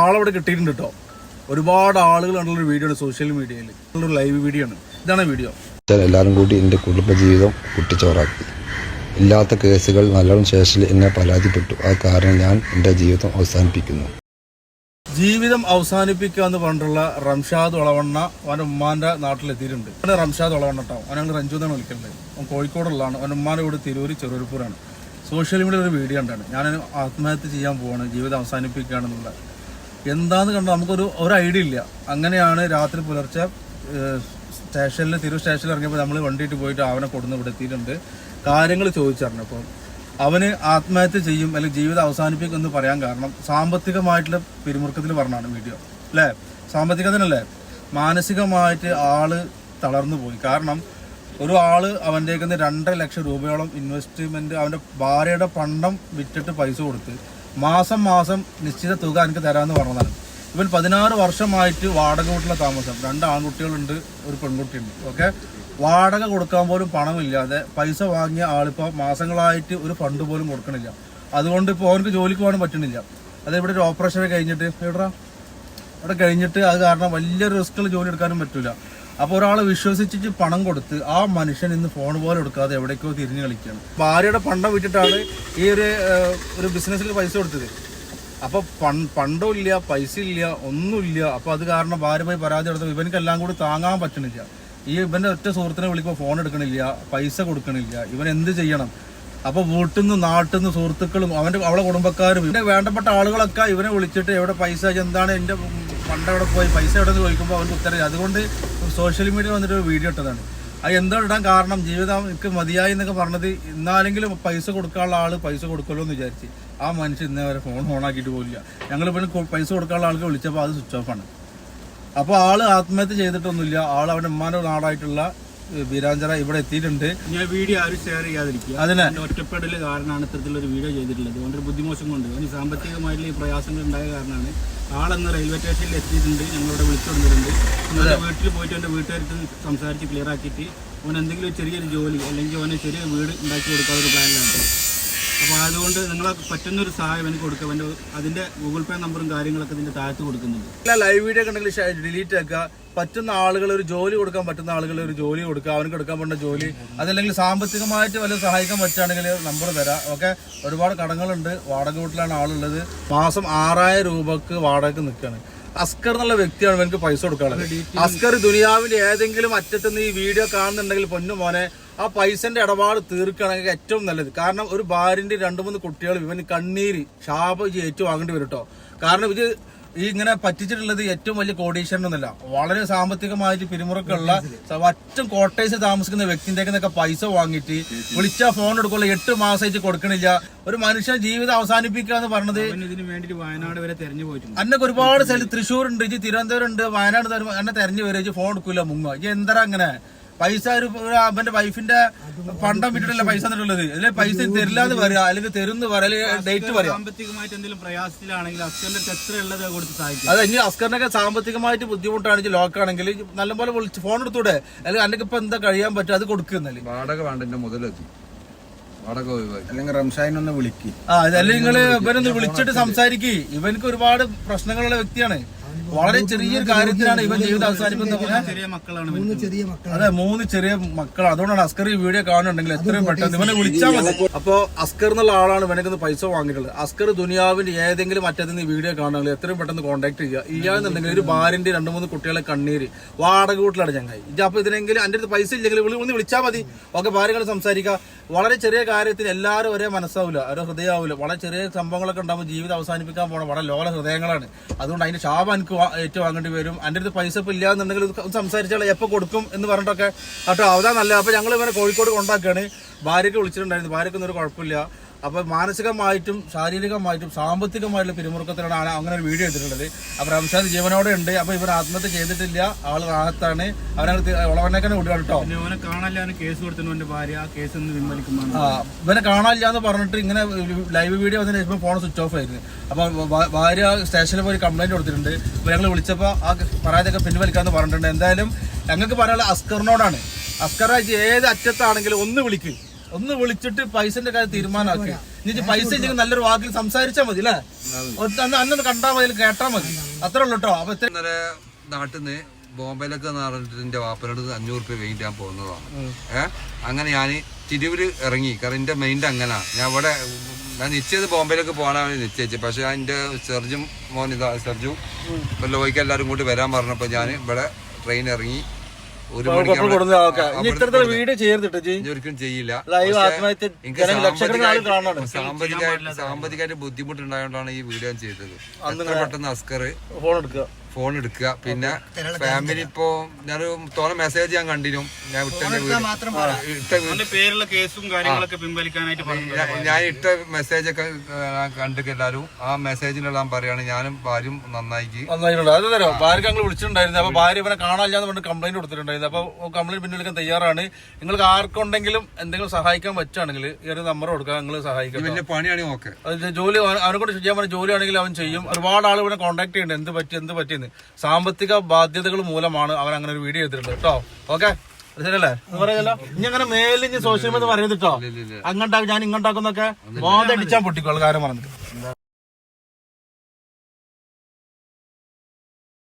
ആളവിടെ കിട്ടിയിട്ടുണ്ട് കേട്ടോ ഒരുപാട് ആളുകൾ കണ്ടുള്ളൊരു വീഡിയോ ആണ് സോഷ്യൽ മീഡിയയിൽ ഒരു ലൈവ് വീഡിയോ ആണ്. ഇതാണ് വീഡിയോ എല്ലാവരും കൂടി എന്റെ കുടുംബജീവിതം കുട്ടിച്ചോറാക്കി. ഇല്ലാത്ത കേസുകൾ നല്ലോണം ശേഷത്തിൽ എന്നെ പരാതിപ്പെട്ടു. ആ കാരണം ഞാൻ എന്റെ ജീവിതം അവസാനിപ്പിക്കുന്നു. ജീവിതം അവസാനിപ്പിക്കുക എന്ന് പറഞ്ഞിട്ടുള്ള റംഷാദ് ഒളവണ്ണ അവന്റെ ഉമ്മാന്റെ നാട്ടിലെത്തിയിട്ടുണ്ട്. അവന് റംഷാദ് ഒളവണ്ണ കേട്ടോ അവനങ്ങൾ രഞ്ജു എന്നാണ് വിളിക്കുന്നത് അവൻ കോഴിക്കോടുള്ളതാണ്. അവന്റെ ഉമ്മാന്റെ കൂടെ തിരൂര് ചെറുപൂരാണ് സോഷ്യൽ മീഡിയയിൽ ഒരു വീഡിയോ ഉണ്ടാണ് ഞാൻ ആത്മഹത്യ ചെയ്യാൻ പോവാണ്. ജീവിതം അവസാനിപ്പിക്കുകയാണെന്നുള്ള എന്താന്ന് കണ്ടാൽ നമുക്കൊരു ഒരു ഐഡിയ ഇല്ല. അങ്ങനെയാണ് രാത്രി പുലർച്ചെ സ്റ്റേഷനിൽ തിരു സ്റ്റേഷനിൽ ഇറങ്ങിയപ്പോൾ നമ്മൾ വണ്ടിയിട്ട് പോയിട്ട് അവനെ കൊടുന്ന് ഇവിടെ എത്തിയിട്ടുണ്ട്. കാര്യങ്ങൾ ചോദിച്ചറിഞ്ഞപ്പോൾ അവന് ആത്മഹത്യ ചെയ്യും അല്ലെങ്കിൽ ജീവിതം അവസാനിപ്പിക്കും എന്ന് പറയാൻ കാരണം സാമ്പത്തികമായിട്ടുള്ള പിരിമുറുക്കത്തിൽ പറഞ്ഞാണ് വീഡിയോ അല്ലേ? സാമ്പത്തികത്തിനല്ലേ? മാനസികമായിട്ട് ആൾ തളർന്നു പോയി. കാരണം ഒരു ആൾ അവന്റെ രണ്ടര ലക്ഷം രൂപയോളം ഇൻവെസ്റ്റ്മെന്റ് അവന്റെ ഭാര്യയുടെ പണ്ടം വിറ്റിട്ട് പൈസ കൊടുത്ത് മാസം മാസം നിശ്ചിത തുക എനിക്ക് തരാമെന്ന് പറഞ്ഞതാണ്. ഇവൻ പതിനാറ് വർഷമായിട്ട് വാടക വീട്ടിലെ താമസം. രണ്ട് ആൺകുട്ടികളുണ്ട് ഒരു പെൺകുട്ടിയുണ്ട്. ഓക്കെ വാടക കൊടുക്കാൻ പോലും പണമില്ലാതെ പൈസ വാങ്ങിയ ആളിപ്പോൾ മാസങ്ങളായിട്ട് ഒരു ഫണ്ട് പോലും കൊടുക്കണില്ല. അതുകൊണ്ട് ഇപ്പോൾ അവനക്ക് ജോലിക്ക് പോകാനും പറ്റണില്ല അത് ഇവിടെ ഒരു ഓപ്പറേഷൻ കഴിഞ്ഞിട്ട് എവിടാ? അവിടെ കഴിഞ്ഞിട്ട് അത് കാരണം വലിയ റിസ്ക്കിൽ ജോലി എടുക്കാനും പറ്റൂല. അപ്പൊ ഒരാളെ വിശ്വസിച്ചിട്ട് പണം കൊടുത്ത് ആ മനുഷ്യൻ ഇന്ന് ഫോൺ പോലെ എടുക്കാതെ എവിടേക്കോ തിരിഞ്ഞു കളിക്കുകയാണ് ഭാര്യയുടെ പണ്ടം വിട്ടിട്ടാണ് ഈ ഒരു ഒരു ബിസിനസ്സിൽ പൈസ കൊടുത്തത്. അപ്പോൾ പൺ- പണ്ടം ഇല്ല പൈസ ഇല്ല ഒന്നുമില്ല അപ്പോൾ അത് കാരണം ഭാര്യ പോയി പരാതി കൊടുത്തപ്പോൾ ഇവനക്ക് എല്ലാം കൂടി താങ്ങാൻ പറ്റണില്ല. ഈ ഇവന്റെ ഒറ്റ സുഹൃത്തിനെ വിളിക്കുമ്പോൾ ഫോൺ എടുക്കണില്ല പൈസ കൊടുക്കണില്ല. ഇവൻ എന്ത് ചെയ്യണം? അപ്പോൾ വീട്ടിൽ നിന്ന് നാട്ടിൽ നിന്ന് സുഹൃത്തുക്കളും അവന്റെ അവളെ കുടുംബക്കാരും ഇവന്റെ വേണ്ടപ്പെട്ട ആളുകളൊക്കെ ഇവനെ വിളിച്ചിട്ട് എവിടെ പൈസ എന്താണ് എന്റെ പണ്ട് അവിടെ പോയി പൈസ എവിടെ നിന്ന് ചോദിക്കുമ്പോൾ അവർക്ക് ഉത്തരം അതുകൊണ്ട് സോഷ്യൽ മീഡിയ വന്നിട്ട് ഒരു വീഡിയോ ഇട്ടതാണ്. അത് എന്താ ഇടാൻ കാരണം? ജീവിതം എനിക്ക് മതിയായി എന്നൊക്കെ പറഞ്ഞത് ഇന്നാലെങ്കിലും പൈസ കൊടുക്കാനുള്ള ആൾ പൈസ കൊടുക്കുമല്ലോ എന്ന് വിചാരിച്ച്. ആ മനുഷ്യൻ ഇന്നേ വരെ ഫോൺ ഓണാക്കിയിട്ട് പോലില്ല. ഞങ്ങൾ പിന്നെ പൈസ കൊടുക്കാനുള്ള ആൾക്ക് വിളിച്ചപ്പോൾ അത് സ്വിച്ച് ഓഫാണ് അപ്പോൾ ആൾ ആത്മഹത്യ ചെയ്തിട്ടൊന്നുമില്ല. ആൾ അവന്റെ ഉമ്മാന്റെ നാടായിട്ടുള്ള ബീരാഞ്ചിറ ഇവിടെ എത്തിയിട്ടുണ്ട്. ഞാൻ വീഡിയോ ആരും ഷെയർ ചെയ്യാതിരിക്കുക. അതിന് ഒറ്റപ്പെടൽ കാരണമാണ് ഇത്തരത്തിലൊരു വീഡിയോ ചെയ്തിട്ടുള്ളത്. അതുകൊണ്ട് ഒരു ബുദ്ധിമോശം കൊണ്ട്. അതിന് സാമ്പത്തികമായിട്ടുള്ള ഈ പ്രയാസങ്ങൾ ഉണ്ടായ കാരണമാണ്. ആളെന്ന് റെയിൽവേ സ്റ്റേഷനിൽ എത്തിയിട്ടുണ്ട്. ഞങ്ങളിവിടെ വിളിച്ചുകൊണ്ടിട്ടുണ്ട് എന്റെ വീട്ടിൽ പോയിട്ട് എന്റെ വീട്ടുകാർക്ക് സംസാരിച്ച് ക്ലിയർ ആക്കിയിട്ട് അവൻ എന്തെങ്കിലും ചെറിയൊരു ജോലി അല്ലെങ്കിൽ അവനെ ചെറിയ വീട് ഉണ്ടാക്കി കൊടുക്കാനുള്ള പ്ലാനിലാണ് അപ്പോൾ അതുകൊണ്ട് നിങ്ങളെ പറ്റുന്നൊരു സഹായം എനിക്ക് കൊടുക്കുക. എന്റെ അതിന്റെ ഗൂഗിൾ പേ നമ്പറും കാര്യങ്ങളൊക്കെ ഇതിന്റെ താഴത്ത് കൊടുക്കുന്നുണ്ട്. എല്ലാ ലൈവ് വീഡിയോ ഒക്കെ ഉണ്ടെങ്കിൽ ഡിലീറ്റ് ആക്കുക. പറ്റുന്ന ആളുകൾ ഒരു ജോലി കൊടുക്കാൻ പറ്റുന്ന ആളുകൾ ഒരു ജോലി കൊടുക്കുക. അവന് എടുക്കാൻ പറ്റുന്ന ജോലി. അതല്ലെങ്കിൽ സാമ്പത്തികമായിട്ട് വല്ല സഹായിക്കാൻ പറ്റുകയാണെങ്കിൽ നമ്പർ തരാം. ഓക്കെ? ഒരുപാട് കടങ്ങളുണ്ട്. വാടക വീട്ടിലാണ് ആളുള്ളത്. മാസം ആറായിരം രൂപക്ക് വാടകയ്ക്ക് നിൽക്കുകയാണ്. അസ്കർ എന്നുള്ള വ്യക്തിയാണ് എനിക്ക് പൈസ കൊടുക്കാനുള്ളത്. അസ്കർ ദുനിയാവിന്റെ ഏതെങ്കിലും അറ്റത്ത് നിന്ന് ഈ വീഡിയോ കാണുന്നുണ്ടെങ്കിൽ പൊന്നു മോനെ ആ പൈസന്റെ ഇടപാട് തീർക്കുകയാണെങ്കിൽ ഏറ്റവും നല്ലത്. കാരണം ഒരു ഭാര്യന്റെ രണ്ടു മൂന്ന് കുട്ടികൾ ഇവന് കണ്ണീര് ശാപം ഏറ്റുവാങ്ങേണ്ടി വരും കേട്ടോ കാരണം ഇത് ഈ ഇങ്ങനെ പറ്റിച്ചിട്ടുള്ളത് ഏറ്റവും വലിയ കോടീശ്വരനൊന്നുമല്ല. വളരെ സാമ്പത്തികമായിട്ട് പിരിമുറക്കുള്ള ഒറ്റം കോട്ടേഴ്സ് താമസിക്കുന്ന വ്യക്തിന്റെ നിന്നൊക്കെ പൈസ വാങ്ങിയിട്ട് വിളിച്ചാൽ ഫോൺ എടുക്കുള്ള. എട്ട് മാസമായിട്ട് കൊടുക്കണില്ല. ഒരു മനുഷ്യൻ ജീവിതം അവസാനിപ്പിക്കുക എന്ന് പറഞ്ഞത് വയനാട് വരെ തെരഞ്ഞു പോയിട്ടുണ്ട്. അന്നൊക്കെ ഒരുപാട് സ്ഥലത്ത് തൃശ്ശൂർ ഉണ്ട് ഇജ്ജ് തിരുവനന്തപുരം ഉണ്ട് വയനാട് എന്നെ തെരഞ്ഞു വരും. ഫോൺ എടുക്കൂല മുങ്ങ ഇജ്ജ് എന്താ അങ്ങനെ? പൈസ ഒരു അവന്റെ വൈഫിന്റെ പണ്ടം വിട്ടിട്ടല്ല പൈസ തന്നിട്ടുള്ളത്. ഇതിലെ പൈസ തരില്ലാന്ന് പറയാ. അല്ലെങ്കിൽ തരുന്ന് പറയാ. അല്ലെങ്കിൽ ഡേറ്റ് പറയാം. സാമ്പത്തികമായിട്ട് എന്തെങ്കിലും പ്രയാസത്തിലാണെങ്കിൽ അസ്കറിന്റെ എത്ര ഉള്ളത് കൊടുത്ത് സഹായിക്കും. അതെ ഇനി അസ്കറിനൊക്കെ സാമ്പത്തികമായിട്ട് ബുദ്ധിമുട്ടാണെങ്കിൽ ലോക്കാണെങ്കിൽ നല്ലപോലെ വിളിച്ച് ഫോൺ എടുത്തൂടെ. അല്ലെങ്കിൽ അല്ലെങ്കിൽ ഇപ്പൊ എന്താ കഴിയാൻ പറ്റും അത് കൊടുക്കുന്നല്ലേ വാടക വേണ്ട മുതലെത്തി. അല്ലെങ്കിൽ നിങ്ങൾ ഇവനൊന്ന് വിളിച്ചിട്ട് സംസാരിക്കേ. ഇവനക്ക് ഒരുപാട് പ്രശ്നങ്ങളുള്ള വ്യക്തിയാണ്. വളരെ ചെറിയൊരു കാര്യത്തിലാണ് ഇവൻ ജീവിതം അവസാനിപ്പിക്കുന്നത് ചെറിയ മക്കളാണ് ഇവർക്ക്. അതെ മൂന്ന് ചെറിയ മക്കൾ അതുകൊണ്ടാണ് അസ്കർ ഈ വീഡിയോ കാണുന്നുണ്ടെങ്കിൽ എത്രയും പെട്ടെന്ന് ഇവനെ വിളിച്ചാൽ മതി. അപ്പോ അസ്കർ എന്നുള്ള ആളാണ് ഇവനക്ക് പൈസ വാങ്ങിയിട്ടുള്ളത്. അസ്കർ ദുനിയാവിന്റെ ഏതെങ്കിലും അറ്റത്ത് ഈ വീഡിയോ കാണുകയാണെങ്കിൽ എത്രയും പെട്ടെന്ന് കോൺടാക്ട് ചെയ്യുക. ഇല്ലാന്നുണ്ടെങ്കിൽ ഒരു ഭാര്യന്റെ രണ്ട് മൂന്ന് കുട്ടികളെ കണ്ണീര് വാടക വീട്ടിലാണ് ഞങ്ങൾ ഇത് അപ്പൊ ഇതിനെങ്കിലും എന്റെ അടുത്ത് പൈസ ഇല്ലെങ്കിൽ വിളി ഒന്ന് വിളിച്ചാൽ മതി. ഒക്കെ ഭാര്യകൾ സംസാരിക്കുക. വളരെ ചെറിയ കാര്യത്തിൽ എല്ലാവരും ഒരേ മനസ്സാവില്ല ഒരേ ഹൃദയമാവില്ല വളരെ ചെറിയ സംഭവങ്ങളൊക്കെ ഉണ്ടാകുമ്പോൾ ജീവിതം അവസാനിപ്പിക്കാൻ പോകണം വളരെ ലോല ഹൃദയങ്ങളാണ്. അതുകൊണ്ട് അതിന്റെ ശാപം എനിക്ക് ഏറ്റുവാങ്ങേണ്ടി വരും. എന്റെ അടുത്ത് പൈസ ഇപ്പം ഇല്ലാന്നുണ്ടെങ്കിൽ ഒന്ന് സംസാരിച്ചാൽ എപ്പോൾ കൊടുക്കും എന്ന് പറഞ്ഞിട്ടൊക്കെ കേട്ടോ അതാ നല്ല അപ്പോൾ ഞങ്ങൾ ഇവനെ കോഴിക്കോട് കൊണ്ടാക്കുകയാണ് ഭാര്യയ്ക്ക് വിളിച്ചിട്ടുണ്ടായിരുന്നു. ഭാര്യയ്ക്കൊന്നും ഒരു കുഴപ്പമില്ല. അപ്പോൾ മാനസികമായിട്ടും ശാരീരികമായിട്ടും സാമ്പത്തികമായിട്ടുള്ള പിരിമുറുക്കത്തിലാണ് അങ്ങനെ ഒരു വീഡിയോ എടുത്തിട്ടുള്ളത്. അപ്പോൾ റംസാൻ ജീവനോടെ ഉണ്ട്. അപ്പോൾ ഇവർ ആത്മഹത്യ ചെയ്തിട്ടില്ല. ആൾ റാഹത്താണ്. അവനെ ഉളവനേക്കാനെ വിടുകയാണ് കേട്ടോ. പിന്നെ ഓനെ കേസ് കൊടുത്തു എന്റെ ഭാര്യ. ആ കേസ് പിൻവലിക്കുമ്പോൾ ഇവനെ കാണാനില്ല എന്ന് പറഞ്ഞിട്ട് ഇങ്ങനെ ലൈവ് വീഡിയോ വന്നതിന് ശേഷം ഫോൺ സ്വിച്ച് ഓഫ് ആയിരുന്നു. അപ്പൊ ഭാര്യ സ്റ്റേഷനിൽ പോയി കംപ്ലൈന്റ് കൊടുത്തിട്ടുണ്ട്. അപ്പൊ ഞങ്ങൾ വിളിച്ചപ്പോൾ ആ പരാതിയൊക്കെ പിൻവലിക്കാന്ന് പറഞ്ഞിട്ടുണ്ട്. എന്തായാലും ഞങ്ങൾക്ക് പറയാനുള്ള അസ്കറിനോടാണ്. അസ്കർ ഏത് അറ്റത്താണെങ്കിലും ഒന്ന് വിളിക്ക്. ഒന്ന് വിളിച്ചിട്ട് പൈസന്റെ കാര്യം തീരുമാനമാക്കി. എന്നിട്ട് പൈസ ഇല്ലെങ്കിൽ നല്ലൊരു വാക്കിൽ സംസാരിച്ചാൽ മതി അല്ലേ? അന്ന് അന്നൊന്ന് കണ്ടാൽ മതി കേട്ടാ മതി. അത്രേ ഉള്ളൂ കേട്ടോ അപ്പൊ ഇത്ര- ഇന്നലെ നാട്ടിൽ നിന്ന് ബോംബെയിലൊക്കെ നടന്നിട്ട് എന്റെ വാപ്പനോട് അഞ്ഞൂറ് രൂപ വെയിറ്റ് ഞാൻ പോകുന്നതാണ്. ഏഹ് അങ്ങനെ ഞാൻ തിരുവിൽ ഇറങ്ങി. കാരണം എന്റെ മൈൻഡ് അങ്ങനെ. ഞാൻ ഇവിടെ ഞാൻ നിശ്ചയത് ബോംബെയിലേക്ക് പോകാനാണ് നിശ്ചയിച്ചത്. പക്ഷെ ഞാൻ എന്റെ സെർജും മോൻ ഇതാ സെർജും ലോയ്ക്ക് എല്ലാവരും കൂടി വരാൻ പറഞ്ഞപ്പോ ഞാൻ ഇവിടെ ട്രെയിൻ ഇറങ്ങി. ഇത്തരത്തിലുള്ള വീഡിയോ ചെയ്തിട്ട് ഒരിക്കലും ചെയ്യില്ല. ലൈവ് ആത്മഹത്യ സാമ്പത്തികമായിട്ട് സാമ്പത്തികമായിട്ട് ബുദ്ധിമുട്ടുണ്ടായോണ്ടാണ് ഈ വീഡിയോ ചെയ്തത്. അന്ന് പെട്ടെന്ന് അസ്കർ ഫോൺ എടുക്കുക. ഫോൺ എടുക്കുക പിന്നെ ഫാമിലി ഇപ്പോ ഞാൻ തോന്നെ മെസ്സേജ് ഞാൻ കണ്ടിരുന്നു. ഞാൻ ഞാൻ- ഇട്ട മെസ്സേജ് ഒക്കെ കണ്ടിട്ട് എല്ലാരും ആ മെസ്സേജിനെല്ലാം പറയാണ്. ഞാനും ഭാര്യയും നന്നായിക്ക്. നന്നായിട്ടുണ്ട്. അത് തരാം. ഭാര്യക്ക് ഞങ്ങൾ വിളിച്ചിട്ടുണ്ടായിരുന്നു. അപ്പൊ ഭാര്യ ഇവനെ കാണാനില്ലാന്ന് പറഞ്ഞ് കംപ്ലൈന്റ് കൊടുത്തിട്ടുണ്ടായിരുന്നു. അപ്പൊ കംപ്ലൈന്റ് പിൻവലിക്കാൻ തയ്യാറാണ്. നിങ്ങൾക്ക് ആർക്കുണ്ടെങ്കിലും എന്തെങ്കിലും സഹായിക്കാൻ പറ്റുകയാണെങ്കിൽ ഈ ഒരു നമ്പർ കൊടുക്കുക നിങ്ങൾ സഹായിക്കാം വലിയ പണിയാണെങ്കിൽ ഓക്കെ. ജോലി അവനെ കൊണ്ട് ചെയ്യാൻ പറഞ്ഞ ജോലിയാണെങ്കിൽ അവൻ ചെയ്യും. ഒരുപാട് ആൾ ഇവിടെ കോൺടാക്ട് ചെയ്യുന്നുണ്ട്. എന്ത് പറ്റി എന്ത് പറ്റിയെന്ന്. സാമ്പത്തിക ബാധ്യതകൾ മൂലമാണ് അവൻ അങ്ങനെ ഒരു വീഡിയോ ചെയ്തിട്ടുണ്ട് കേട്ടോ. ഓക്കെ ശരിയല്ലേ? എന്ന് പറയല്ലോ. ഇനി അങ്ങനെ മേലിൽ സോഷ്യൽ മീഡിയ പറയുന്നത് കേട്ടോ. അങ്ങോട്ടാക്കും ഞാൻ ഇങ്ങോട്ടാക്കുന്നൊക്കെ ബോധം അടിച്ചാൽ പൊട്ടിക്കോളൂ കാര്യം പറഞ്ഞിട്ട്.